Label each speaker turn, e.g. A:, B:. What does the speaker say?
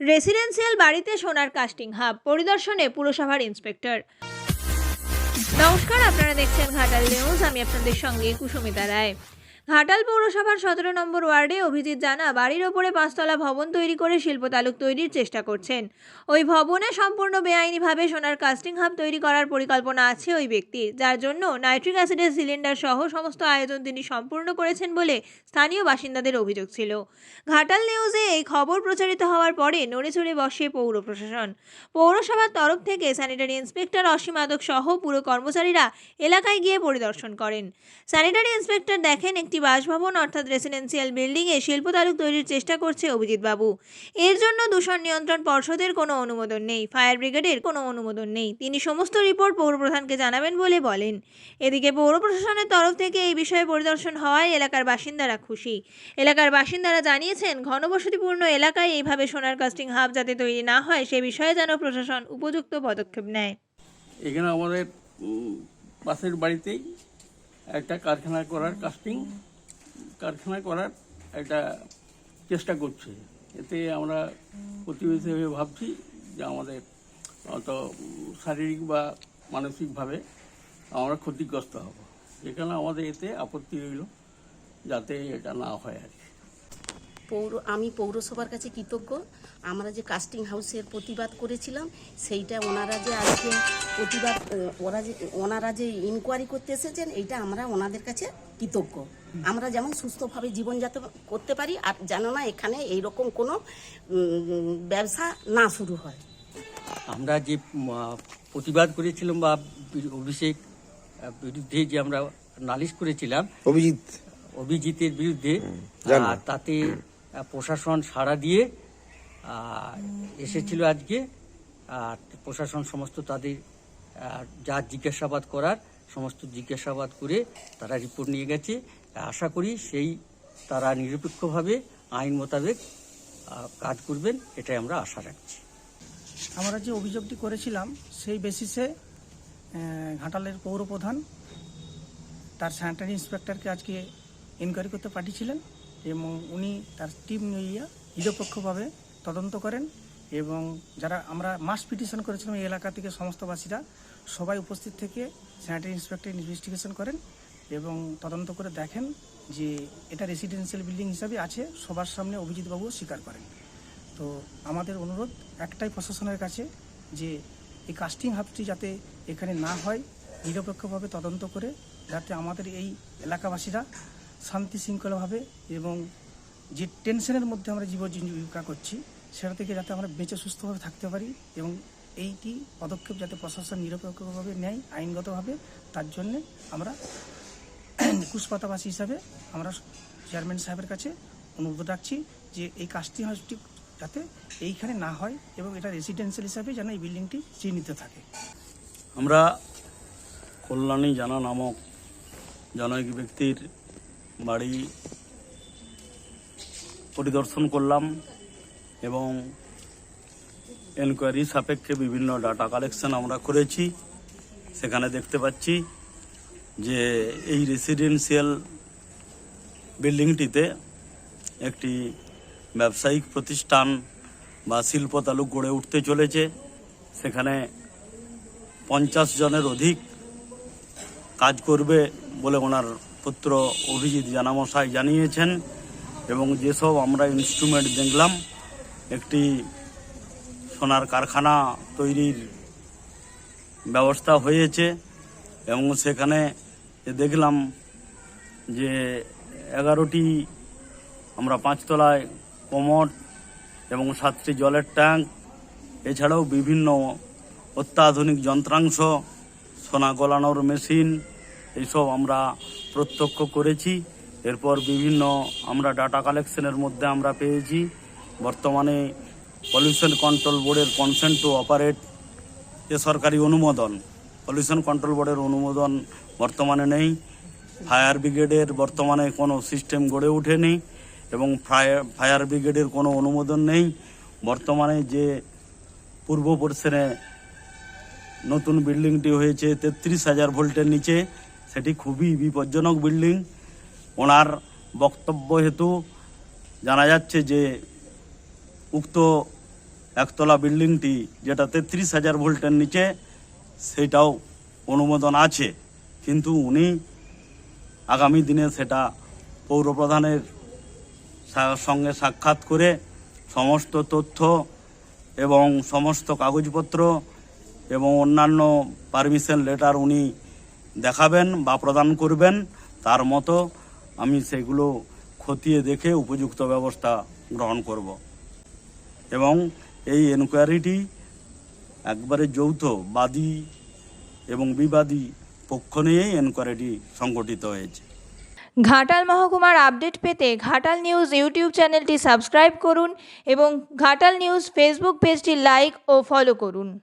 A: Residential বাড়িতে সোনার casting hub, পরিদর্শনে পুরসভার ইন্সপেক্টর নমস্কার, আপনারা দেখছেন ঘাটাল নিউজ আমি আপনাদের সঙ্গে কুসুমিতা রায়। ঘাটাল পৌরসভার সতেরো নম্বর ওয়ার্ডে অভিজিৎ জানা বাড়ির ওপরে পাঁচতলা ভবন তৈরি করে শিল্প তালুক তৈরির চেষ্টা করছেন। ওই ভবনে সম্পূর্ণ বেআইনিভাবে সোনার কাস্টিং হাব তৈরি করার পরিকল্পনা আছে ওই ব্যক্তির যার জন্য নাইট্রিক অ্যাসিডের সিলিন্ডার সহ সমস্ত আয়োজন তিনি সম্পূর্ণ করেছেন বলে স্থানীয় বাসিন্দাদের অভিযোগ ছিল। ঘাটাল নিউজে এই খবর প্রচারিত হওয়ার পরে নড়েচড়ে বসে পৌর প্রশাসন। পৌরসভার তরফ থেকে স্যানিটারি ইন্সপেক্টর অসীম আদক সহ পুরো কর্মচারীরা এলাকায় গিয়ে পরিদর্শন করেন। স্যানিটারি ইন্সপেক্টর দেখেন একটি বাসভবন অর্থাৎ রেসিডেন্সিয়াল বিল্ডিংয়ে শিল্প তালুক তৈরির চেষ্টা করছে অভিজিৎ বাবু। এর জন্য দূষণ নিয়ন্ত্রণ পর্ষদের কোনো অনুমোদন নেই, ফায়ার ব্রিগেডের কোনো অনুমোদন নেই। তিনি সমস্ত রিপোর্ট পৌরপ্রধানকে জানাবেন বলে বলেন। এদিকে পৌর প্রশাসনের তরফ থেকে এই বিষয়ে পরিদর্শন হওয়ায় এলাকার বাসিন্দারা খুশি। এলাকার বাসিন্দারা জানিয়েছেন, ঘনবসতিপূর্ণ এলাকায় এইভাবে সোনার কাস্টিং হাব যাতে তৈরি না হয়, সে বিষয়ে যেন প্রশাসন উপযুক্ত পদক্ষেপ নেয়।
B: এখানে আমাদের পাশের বাড়িতেই একটা কারখানা করার কাস্টিং কারখানা করার একটা চেষ্টা করছে। এতে আমরা প্রতিবেশী হিসেবে ভাবছি যে আমাদের অত শারীরিক বা মানসিকভাবে আমরা ক্ষতিগ্রস্ত হব। এখানে আমাদের এতে আপত্তি রইল যাতে এটা না হয় আর কি।
C: পৌর আমি পৌরসভার কাছে কৃতজ্ঞ। আমরা যে কাস্টিং হাউসের প্রতিবাদ করেছিলাম সেইটা ওনারা যে আজকে প্রতিবাদ ওরা যে ওনারা যে ইনকোয়ারি করতে এসেছেন এইটা আমরা ওনাদের কাছে কৃতজ্ঞ। আমরা যেমন সুস্থভাবে জীবনযাপন করতে পারি আর যেন না এখানে এইরকম কোনো ব্যবসা না শুরু হয়।
D: আমরা যে প্রতিবাদ করেছিলাম বা অভিষেক বিরুদ্ধে যে আমরা নালিশ করেছিলাম
E: অভিজিৎ।
D: অভিজিতের বিরুদ্ধে। তাতে প্রশাসন সাড়া দিয়ে এসেছিল আজকে। আর প্রশাসন সমস্ত তাদের যা জিজ্ঞাসাবাদ করার, সমস্ত জিজ্ঞাসাবাদ করে তারা রিপোর্ট নিয়ে গেছে। আশা করি সেই তারা নিরপেক্ষভাবে আইন মোতাবেক কাজ করবেন, এটাই আমরা আশা রাখছি।
F: আমরা যে অভিযোগটি করেছিলাম, সেই বেসিসে ঘাটালের পৌরপ্রধান তার স্যানিটারি ইন্সপেক্টরকে আজকে ইনকোয়ারি করতে পাঠিয়েছিলেন। এবং উনি তার টিম নিয়ে নিরপেক্ষভাবে তদন্ত করেন এবং যারা আমরা মাস পিটিশন করেছিলাম এই এলাকা থেকে সমস্তবাসীরা, সবাই উপস্থিত থেকে স্যানিটারি ইন্সপেক্টর ইনভেস্টিগেশন করেন এবং তদন্ত করে দেখেন যে এটা রেসিডেন্সিয়াল বিল্ডিং হিসাবে আছে, সবার সামনে অভিজিৎবাবুও স্বীকার করেন। তো আমাদের অনুরোধ একটাই প্রশাসনের কাছে যে এই কাস্টিং হাবটি যাতে এখানে না হয়, নিরপেক্ষভাবে তদন্ত করে যাতে আমাদের এই এলাকাবাসীরা শান্তি শৃঙ্খলাভাবে এবং যে টেনশনের মধ্যে আমরা জীবন জীবিকা করছি, সেটা থেকে যাতে আমরা বেঁচে সুস্থভাবে থাকতে পারি এবং এইটি পদক্ষেপ যাতে প্রশাসন নিরপেক্ষভাবে নেয়, আইনগতভাবে, তার জন্যে আমরা কুশপাতাবাসী হিসাবে আমরা চেয়ারম্যান সাহেবের কাছে অনুরোধ রাখছি যে এই কাস্টিং হাউসটি যাতে এইখানে না হয় এবং এটা রেসিডেন্সিয়াল হিসাবে যেন এই বিল্ডিংটি চিহ্নিত থাকে।
B: আমরা কল্যাণী জানা নামক জনৈক ব্যক্তির বাড়ি পরিদর্শন করলাম এবং এনকোয়ারি সাপেক্ষে বিভিন্ন ডাটা কালেকশন আমরা করেছি। সেখানে দেখতে পাচ্ছি যে এই রেসিডেন্সিয়াল বিল্ডিংটিতে একটি ব্যবসায়িক প্রতিষ্ঠান বা শিল্প তালুক গড়ে উঠতে চলেছে। সেখানে পঞ্চাশ জনের অধিক কাজ করবে বলে ওনার পুত্র অভিজিৎ জানামশাই জানিয়েছেন এবং যেসব আমরা ইনস্ট্রুমেন্ট দেখলাম, একটি সোনার কারখানা তৈরির ব্যবস্থা হয়েছে এবং সেখানে দেখলাম যে এগারোটি আমরা পাঁচতলায় কোমট এবং সাতটি জলের ট্যাঙ্ক, এছাড়াও বিভিন্ন অত্যাধুনিক যন্ত্রাংশ, সোনা গলানোর মেশিন এইসব আমরা প্রত্যক্ষ করেছি। এরপর বিভিন্ন আমরা ডাটা কালেকশনের মধ্যে আমরা পেয়েছি। বর্তমানে পলিউশন কন্ট্রোল বোর্ডের কনসেন্ট টু অপারেট যে সরকারি অনুমোদন পলিউশন কন্ট্রোল বোর্ডের অনুমোদন বর্তমানে নেই। ফায়ার ব্রিগেডের বর্তমানে কোনো সিস্টেম গড়ে ওঠেনি এবং ফায়ার ফায়ার ব্রিগেডের কোনো অনুমোদন নেই। বর্তমানে যে পূর্ব পশ্চিমে নতুন বিল্ডিংটি হয়েছে তেত্রিশ হাজার ভোল্টের নিচে সেটি খুবই বিপজ্জনক বিল্ডিং। ওনার বক্তব্য হেতু জানা যাচ্ছে যে, উক্ত একতলা বিল্ডিংটি যেটা তেত্রিশ হাজার ভোল্টের নিচে, সেটাও অনুমোদন আছে। কিন্তু উনি আগামী দিনে সেটা পৌরপ্রধানের সঙ্গে সাক্ষাৎ করে সমস্ত তথ্য এবং সমস্ত কাগজপত্র এবং অন্যান্য পারমিশন লেটার উনি দেখাবেন বা প্রদান করবেন, তার মতো আমি সেগুলো খতিয়ে দেখে উপযুক্ত ব্যবস্থা গ্রহণ করব। এবং এই এনকোয়ারিটি একবারে যৌথ বাদী এবং বিবাদী পক্ষ নিয়েই এনকোয়ারিটি সংগঠিত হয়েছে।
A: ঘাটাল মহকুমার আপডেট পেতে ঘাটাল নিউজ ইউটিউব চ্যানেলটি সাবস্ক্রাইব করুন এবং ঘাটাল নিউজ ফেসবুক পেজটি লাইক ও ফলো করুন।